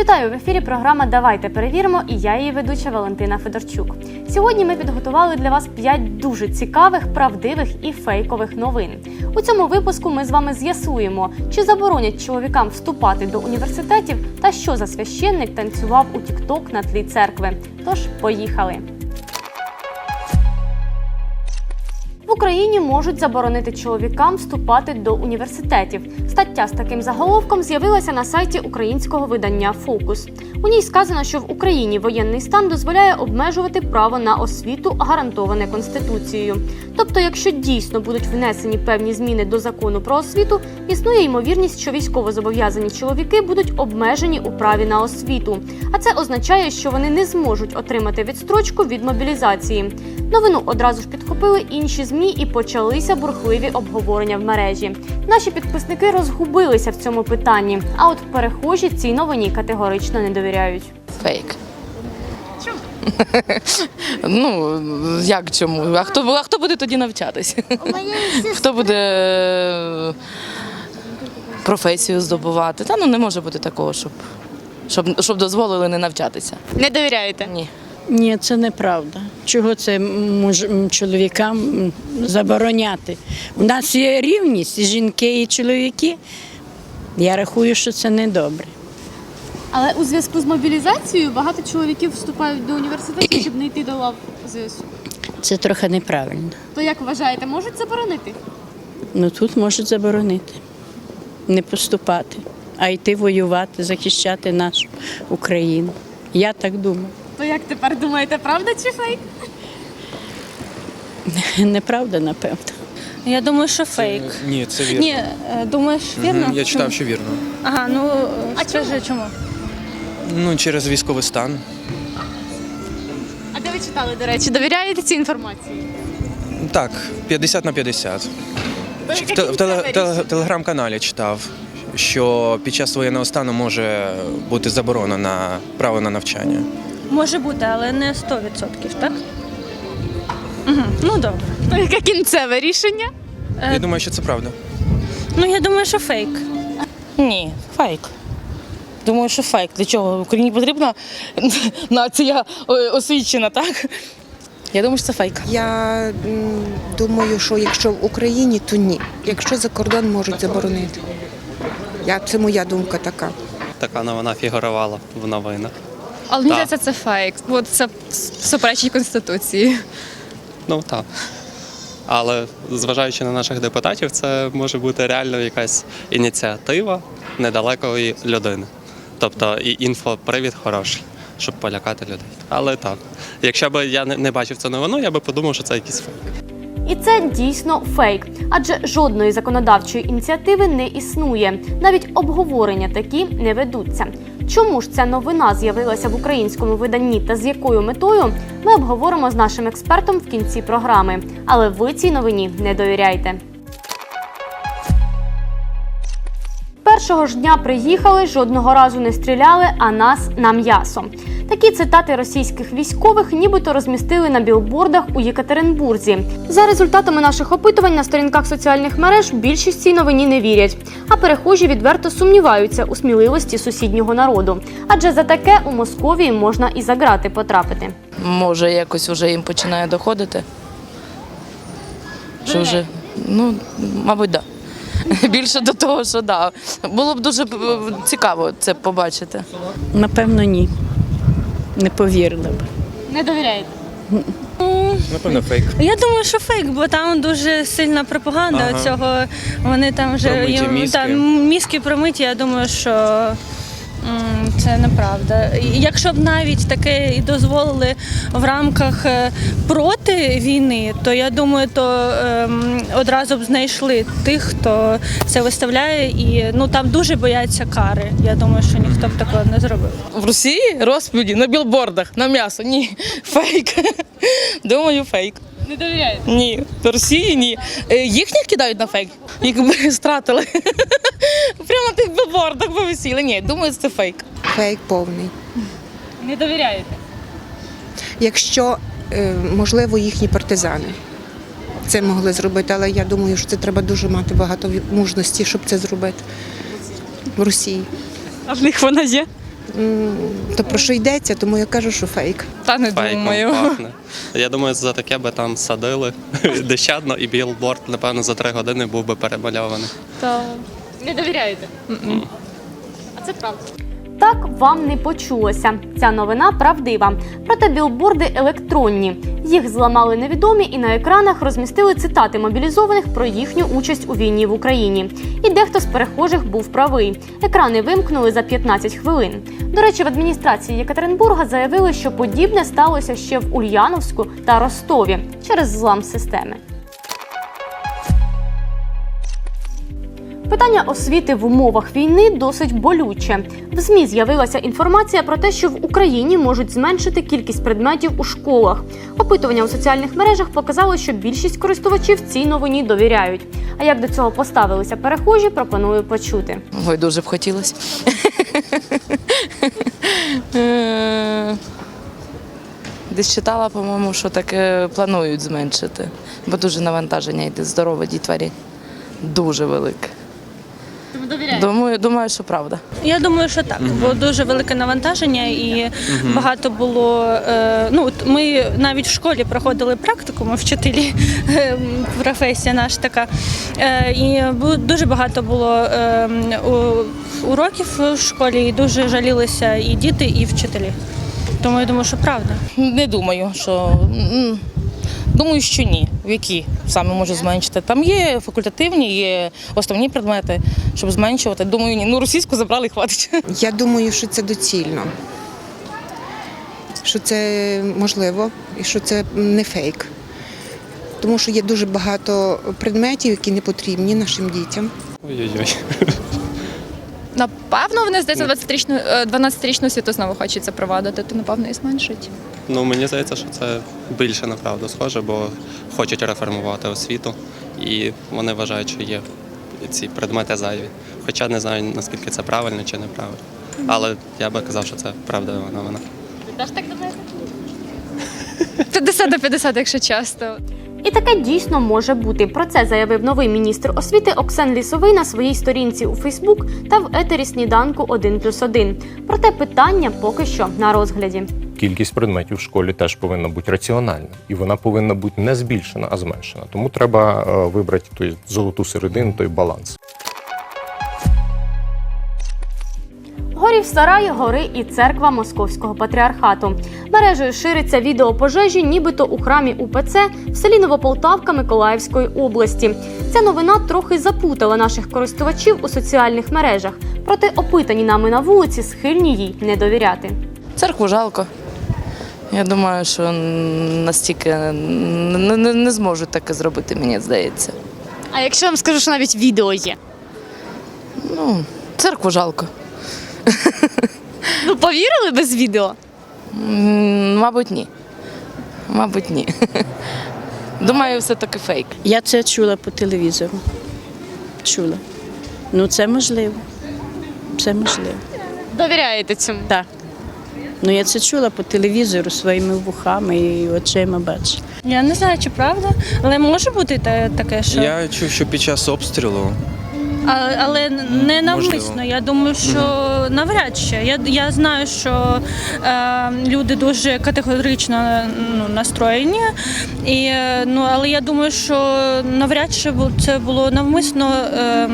Вітаю в ефірі. Програма Давайте перевіримо. І я її ведуча Валентина Федорчук. Сьогодні ми підготували для вас 5 дуже цікавих, правдивих і фейкових новин. У цьому випуску ми з вами з'ясуємо, чи заборонять чоловікам вступати до університетів та що за священник танцював у Тікток на тлі церкви. Тож поїхали. В Україні можуть заборонити чоловікам вступати до університетів. Стаття з таким заголовком з'явилася на сайті українського видання Фокус. У ній сказано, що в Україні воєнний стан дозволяє обмежувати право на освіту, гарантоване конституцією. Тобто, якщо дійсно будуть внесені певні зміни до закону про освіту, існує ймовірність, що військовозобов'язані чоловіки будуть обмежені у праві на освіту. А це означає, що вони не зможуть отримати відстрочку від мобілізації. Новину одразу ж підхопили інші змі і почалися бурхливі обговорення в мережі. Наші підписники розгубилися в цьому питанні. А от перехожі цій новині категорично не довіряють. Фейк. ну, як чому? А хто, а хто буде тоді навчатися? хто буде е, професію здобувати? Та ну не може бути такого, щоб, щоб, щоб дозволили не навчатися. Не довіряєте? Ні. Ні, це неправда. Чого це муж, чоловікам забороняти? У нас є рівність і жінки, і чоловіки. Я рахую, що це не добре. Але у зв'язку з мобілізацією багато чоловіків вступають до університету, щоб не йти до лав ЗСУ. Це трохи неправильно. То як вважаєте, можуть заборонити? Ну тут можуть заборонити, не поступати, а йти воювати, захищати нашу Україну. Я так думаю. То як тепер думаєте, правда чи фейк? Неправда, напевно. Я думаю, що фейк. Ні, це вірно. Ні, е, думаєш, вірно? Мгм, Я читав, що вірно. Ага, ну А а скажи чому? Ну, через військовий стан. А де ви читали, до речі, довіряєте цій інформації? Так, 50 на 50. В, те- в, теле- теле- телеграм-каналі читав, що під час воєнного стану може бути заборона на право на навчання. Може бути, але не 100%, так? Угу. Ну добре. То яке кінцеве рішення? Е, Я думаю, що це правда. Ну я думаю, що фейк. Ні, фейк. Думаю, що фейк. Для чого? Україні потрібна нація е, освічена, так? Я думаю, що це фейк. Я думаю, що якщо в Україні, то ні. Якщо за кордон можуть заборонити. Я, це моя думка така. Така новина фігурувала в новинах. Але мені здається, це фейк, бо це суперечить конституції. Ну так. Але зважаючи на наших депутатів, це може бути реально якась ініціатива недалекої людини. Тобто і інфопривід хороший, щоб полякати людей. Але так, якщо б я не бачив цю новину, я би подумав, що це якийсь фейк. І це дійсно фейк, адже жодної законодавчої ініціативи не існує. Навіть обговорення такі не ведуться. Чому ж ця новина з'явилася в українському виданні та з якою метою? Ми обговоримо з нашим експертом в кінці програми. Але ви цій новині не довіряйте. Першого ж дня приїхали, жодного разу не стріляли, а нас на м'ясо. Такі цитати російських військових нібито розмістили на білбордах у Єкатеринбурзі. За результатами наших опитувань на сторінках соціальних мереж більшість цій новині не вірять, а перехожі відверто сумніваються у сміливості сусіднього народу. Адже за таке у Московії можна і за грати потрапити. Може, якось вже їм починає доходити. Що вже, ну, мабуть, так. Да. Більше до того, що да. Було б дуже е, цікаво це побачити. Напевно, ні. Не повірила б. Не довіряєте. Напевно, фейк. Я думаю, що фейк, бо там дуже сильна пропаганда Ага. цього. Вони там вже Промиті їм- мізки. Та, мізки промиті, я думаю, що це неправда. Якщо б навіть таке і дозволили в рамках е, проти війни, то я думаю, то ем, одразу б знайшли тих, хто це виставляє, і ну там дуже бояться кари. Я думаю, що ніхто б такого не зробив. В Росії розповіді на білбордах, на м'ясо. Ні, фейк. Думаю, фейк. Не довіряєте. Ні, в Росії ні. Е, Їхніх кидають на фейк, їх би стратили. Прямо на тих білбордах би висіли. Ні, думаю, це фейк. Фейк повний. Не довіряєте. Якщо, е, можливо, їхні партизани. це могли зробити, але я думаю, що це треба дуже мати багато мужності, щоб це зробити в Росії. А в них вона є? То про що йдеться, тому я кажу, що фейк. Та не Фейком думаю. пахне. Я думаю, за таке би там садили дещадно, і білборд, напевно, за три години був би перемальований. Та Не довіряєте? А це правда. Так вам не почулося. Ця новина правдива. Проте білборди електронні. Їх зламали невідомі і на екранах розмістили цитати мобілізованих про їхню участь у війні в Україні. І дехто з перехожих був правий. Екрани вимкнули за 15 хвилин. До речі, в адміністрації Єкатеринбурга заявили, що подібне сталося ще в Ульяновську та Ростові через злам системи. Питання освіти в умовах війни досить болюче. В ЗМІ з'явилася інформація про те, що в Україні можуть зменшити кількість предметів у школах. Опитування у соціальних мережах показало, що більшість користувачів цій новині довіряють. А як до цього поставилися перехожі, пропоную почути. Ой, дуже б хотілося. Е, Десь читала, по-моєму, що таке планують зменшити, бо дуже навантаження йде здорове дітварі. Дуже велике. Думаю, думаю, що правда. Я думаю, що так, бо дуже велике навантаження і багато було. Е, ну, от ми навіть в школі проходили практику, ми вчителі, е, професія наша така. Е, і бу- дуже багато було е, у- уроків в школі, і дуже жалілися і діти, і вчителі. Тому я думаю, що правда. Не думаю, що м, думаю, що ні. В які саме може зменшити. Там є факультативні, є основні предмети, щоб зменшувати. Думаю, ні. Ну російську забрали, і хватить. Я думаю, що це доцільно, що це можливо і що це не фейк. Тому що є дуже багато предметів, які не потрібні нашим дітям. Ой-ой-ой. Напевно, вони здається 20-річну, е, 12-річну освіту знову хочуть запровадити, то напевно і зменшить. Ну мені здається, що це більше на правду схоже, бо хочуть реформувати освіту, і вони вважають, що є ці предмети зайві. Хоча не знаю наскільки це правильно чи неправильно. Але я би казав, що це правдива новина. 50 до 50, якщо часто. І таке дійсно може бути. Про це заявив новий міністр освіти Оксен Лісовий на своїй сторінці у Фейсбук та в етері сніданку 1+,1. Проте питання поки що на розгляді. Кількість предметів в школі теж повинна бути раціональна, і вона повинна бути не збільшена, а зменшена. Тому треба е, вибрати той золоту середину, той баланс. Горів сарай, гори і церква Московського патріархату. Мережею шириться відео пожежі, нібито у храмі УПЦ в селі Новополтавка Миколаївської області. Ця новина трохи запутала наших користувачів у соціальних мережах, проте опитані нами на вулиці схильні їй не довіряти. Церкву жалко. Я думаю, що настільки не, не, не зможуть таке зробити, мені здається. А якщо я вам скажу, що навіть відео є? Ну, церкву жалко. Ви повірили без відео? М, Мабуть, ні. Мабуть, ні. Думаю, все-таки фейк. Я це чула по телевізору. Чула. Ну, це можливо. Це можливо. Довіряєте цьому? Так. Ну, я це чула по телевізору своїми вухами і очима бачу. Я не знаю, чи правда, але може бути та- таке, що Я чув, що під час обстрілу А, але не навмисно. Можливо. Я думаю, що навряд чи. Я, я знаю, що е, люди дуже категорично ну, настроєні, і, е, ну, але я думаю, що навряд чи це було навмисно. Е,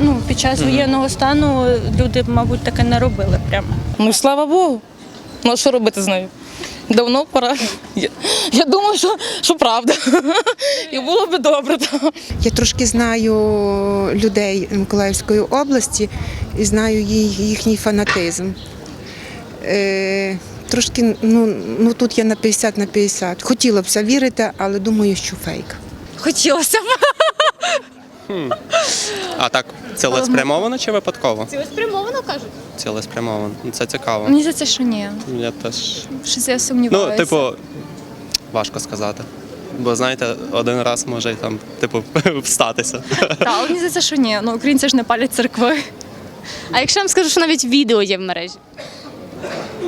ну, під час воєнного стану люди, мабуть, таке не робили прямо. Ну, слава Богу. Ну, а що робити з нею? Давно пора. Я, я думаю, що, що правда. І було би добре. Так. Я трошки знаю людей Миколаївської області і знаю їхній фанатизм. Е, трошки, ну, ну тут я на 50 на 50. Хотіла б вірити, але думаю, що фейк. Хотілося б. А так, цілеспрямовано чи випадково? Цілеспрямовано кажуть. Цілеспрямовано. Ну, Це цікаво. Мені здається, що ні. Я теж. Щось я сумніваюся. Ну, типу, важко сказати. Бо знаєте, один раз може там, типу, встатися. Так, але мені здається, що ні. Ну, українці ж не палять церкви. А якщо я вам скажу, що навіть відео є в мережі?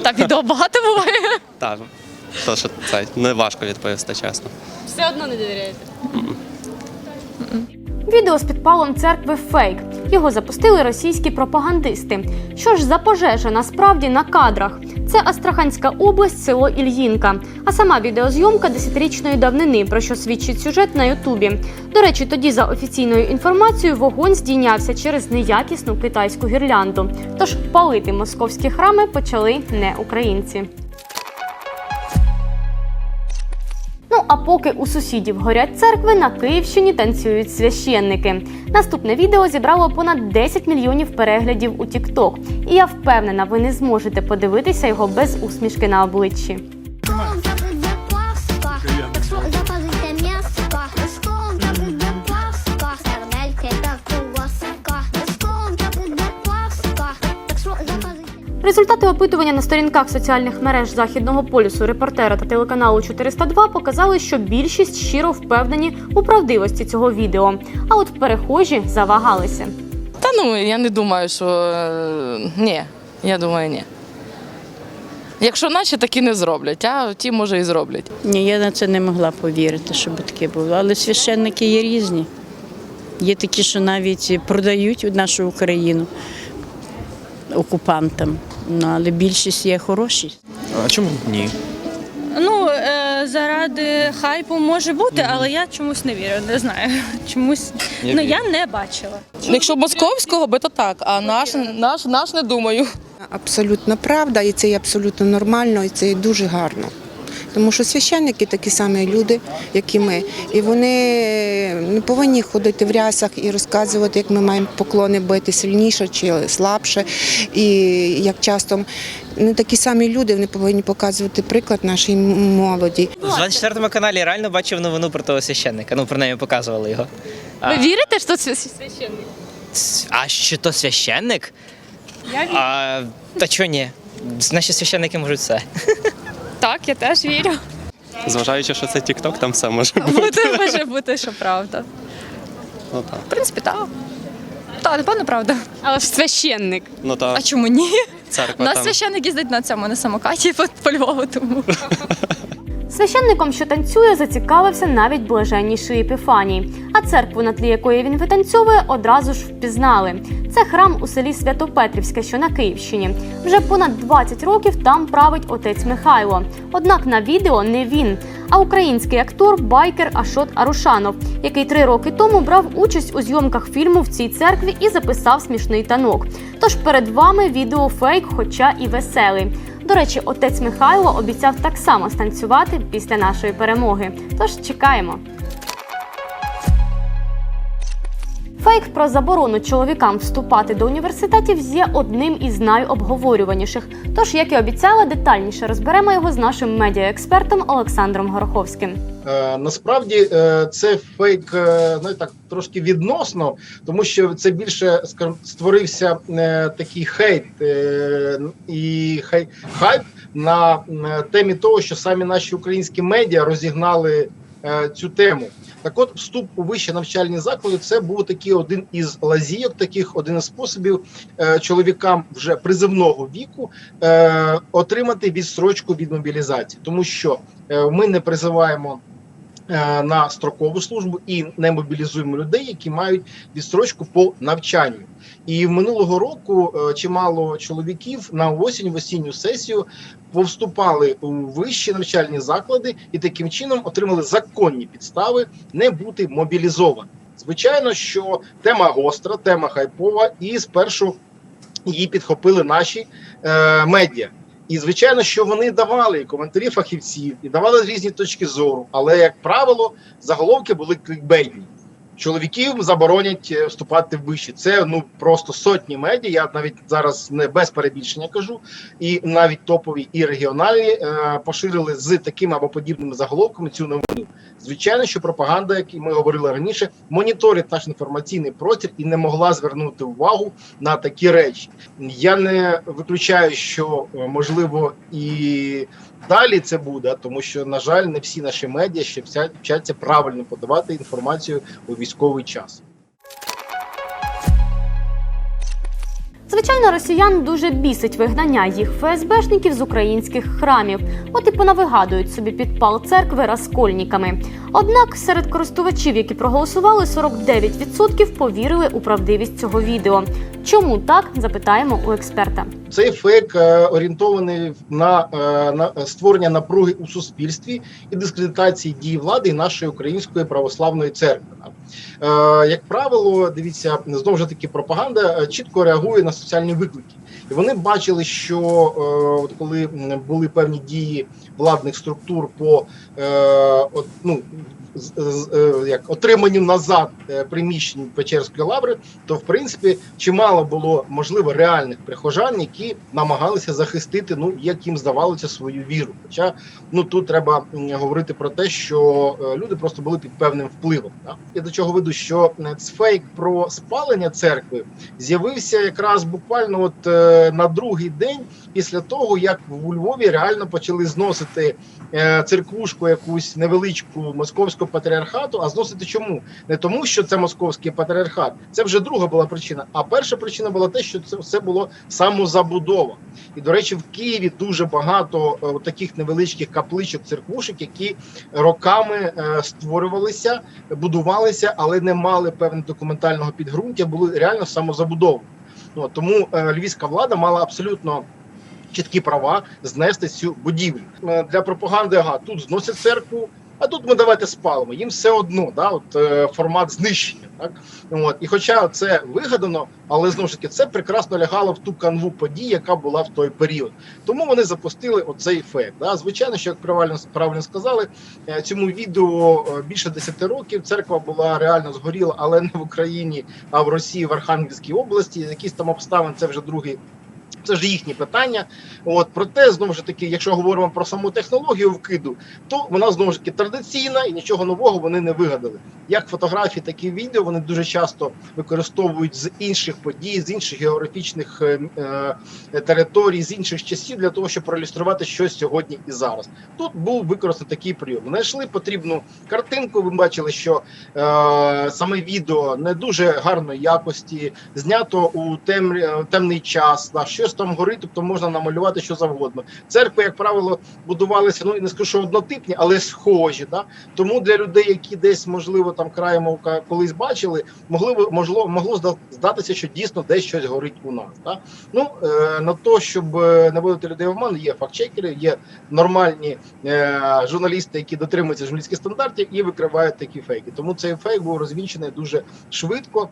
Та відео багато буває. Так, то що це не важко відповісти, чесно. Все одно не довіряєте. Відео з підпалом церкви фейк. Його запустили російські пропагандисти. Що ж за пожежа насправді на кадрах? Це Астраханська область, село Ільїнка. А сама відеозйомка десятирічної давнини, про що свідчить сюжет на Ютубі. До речі, тоді за офіційною інформацією вогонь здійнявся через неякісну китайську гірлянду. Тож палити московські храми почали не українці. А поки у сусідів горять церкви, на Київщині танцюють священники. Наступне відео зібрало понад 10 мільйонів переглядів у TikTok. І я впевнена, ви не зможете подивитися його без усмішки на обличчі. Сконка Результати опитування на сторінках соціальних мереж західного полюсу репортера та телеканалу 402 показали, що більшість щиро впевнені у правдивості цього відео. А от перехожі завагалися. Та ну я не думаю, що е, ні. Я думаю, ні. Якщо наші, такі не зроблять, а ті, може, і зроблять. Ні, я на це не могла повірити, щоб таке було. Але священники є різні. Є такі, що навіть продають нашу Україну окупантам. Ну, але більшість є хороші. А чому ні? Ну, е, заради хайпу може бути, але я чомусь не вірю, не знаю. Чомусь Я ну вірю. я не бачила. Якщо московського, би то так, а наш, наш, наш не думаю. Абсолютно правда, і це є абсолютно нормально, і це є дуже гарно. Тому що священники такі самі люди, як і ми. І вони не повинні ходити в рясах і розказувати, як ми маємо поклони бити сильніше чи слабше. І як часто не такі самі люди, вони повинні показувати приклад нашій молоді. В 24 каналі реально бачив новину про того священника. Ну, принаймні показували його. А, вірите, що це священник? а що то священник? А, та чого ні? Наші священники можуть все. Так, я теж вірю. Зважаючи, що це TikTok, там все може бути. Буде може бути, що правда. Ну так. В принципі, так. Так, напевно, правда. Але ж священник. Ну А чому ні? У церква нас там. священник їздить на цьому на самокаті по, по Львову, тому. Священником, що танцює, зацікавився навіть блаженніший Епіфаній. А церкву, на тлі якої він витанцьовує, одразу ж впізнали. Це храм у селі Святопетрівське, що на Київщині. Вже понад 20 років там править отець Михайло. Однак на відео не він, а український актор байкер Ашот Арушанов, який три роки тому брав участь у зйомках фільму в цій церкві і записав смішний танок. Тож перед вами відео фейк, хоча і веселий. До речі, отець Михайло обіцяв так само станцювати після нашої перемоги. Тож чекаємо. Фейк про заборону чоловікам вступати до університетів є одним із найобговорюваніших. Тож, як і обіцяла, детальніше розберемо його з нашим медіаекспертом Олександром Гороховським. Е, насправді е, це фейк е, ну, так трошки відносно, тому що це більше скажімо, створився е, такий хейт е, і хай, хайп на е, темі того, що самі наші українські медіа розігнали е, цю тему. Так от, вступ у вищі навчальні заклади це був такий один із лазійок, таких один із способів е, чоловікам вже призивного віку е, отримати відстрочку від мобілізації, тому що е, ми не призиваємо на строкову службу і не мобілізуємо людей, які мають відстрочку по навчанню. І минулого року е, чимало чоловіків на осінь в осінню сесію повступали у вищі навчальні заклади і таким чином отримали законні підстави не бути мобілізованим. Звичайно, що тема гостра, тема хайпова, і спершу її підхопили наші е, медіа. І звичайно, що вони давали і коментарі фахівців, і давали різні точки зору. Але, як правило, заголовки були клікбейтні. Чоловіків заборонять е, вступати в виші. Це ну просто сотні медіа. Я навіть зараз не без перебільшення кажу, і навіть топові і регіональні е, поширили з такими або подібними заголовками цю новину. Звичайно, що пропаганда, як ми говорили раніше, моніторить наш інформаційний простір і не могла звернути увагу на такі речі. Я не виключаю, що е, можливо і далі це буде, тому що на жаль, не всі наші медіа ще вчаться правильно подавати інформацію у військовий час. Звичайно, росіян дуже бісить вигнання їх ФСБшників з українських храмів. От і понавигадують собі підпал церкви розкольниками. Однак серед користувачів, які проголосували, 49% повірили у правдивість цього відео. Чому так? Запитаємо у експерта. Цей фейк е, орієнтований на, е, на створення напруги у суспільстві і дискредитації дії влади і нашої української православної церкви. Е, Як правило, дивіться, знову ж таки, пропаганда е, чітко реагує на соціальні виклики. І вони бачили, що е, от коли були певні дії владних структур по е, от, ну, е, як отриманню назад приміщень Печерської лаври, то в принципі чимало було можливо реальних прихожан, які намагалися захистити, ну як їм здавалося, свою віру. Хоча ну тут треба говорити про те, що люди просто були під певним впливом. Да? Я до чого веду, що фейк про спалення церкви з'явився якраз буквально от на другий день після того, як у Львові реально почали зносити е, церквушку якусь невеличку московського патріархату. А зносити чому? Не тому, що це московський патріархат, це вже друга була причина. А перша причина була те, що це все було самозабудова. І до речі, в Києві дуже багато е, таких невеличких капличок, церквушек, які роками е, створювалися, будувалися, але не мали певного документального підґрунтя, були реально самозабудовані. Ну тому е, львівська влада мала абсолютно чіткі права знести цю будівлю Е, для пропаганди. Ага, тут зносять церкву. А тут ми давайте спалимо. Їм все одно, да, от е, формат знищення. Так от і хоча це вигадано, але знову ж таки це прекрасно лягало в ту канву подій, яка була в той період. Тому вони запустили оцей ефект. Да. Звичайно, що як правильно правильно сказали, е, цьому відео е, більше 10 років. Церква була реально згоріла, але не в Україні, а в Росії, в Архангельській області. Якісь там обставин це вже другий. Це ж їхні питання. От проте знову ж таки, якщо говоримо про саму технологію вкиду, то вона знову ж таки традиційна і нічого нового вони не вигадали. Як фотографії, так і відео вони дуже часто використовують з інших подій, з інших географічних е, е, територій, з інших часів для того, щоб проілюструвати щось сьогодні і зараз. Тут був використаний такий прийом. Знайшли потрібну картинку. Ви бачили, що е, саме відео не дуже гарної якості, знято у темрі, темний час. Да, щось там горить, тобто можна намалювати що завгодно. Церкви, як правило, будувалися, ну і не скажу, що однотипні, але схожі. Да? Тому для людей, які десь можливо там краєм ока колись бачили, могли б могло могло зда- здатися, що дійсно десь щось горить у нас. Да? Ну е, на то, щоб е, не вводити людей в оману, є фактчекери, є нормальні е, журналісти, які дотримуються журналістських стандартів і викривають такі фейки. Тому цей фейк був розвінчений дуже швидко.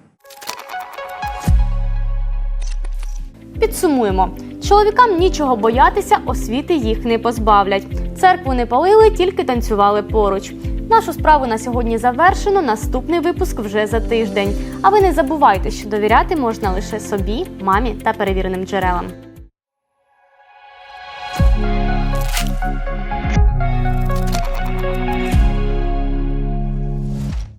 Підсумуємо: чоловікам нічого боятися, освіти їх не позбавлять. Церкву не палили, тільки танцювали поруч. Нашу справу на сьогодні завершено. Наступний випуск вже за тиждень. А ви не забувайте, що довіряти можна лише собі, мамі та перевіреним джерелам.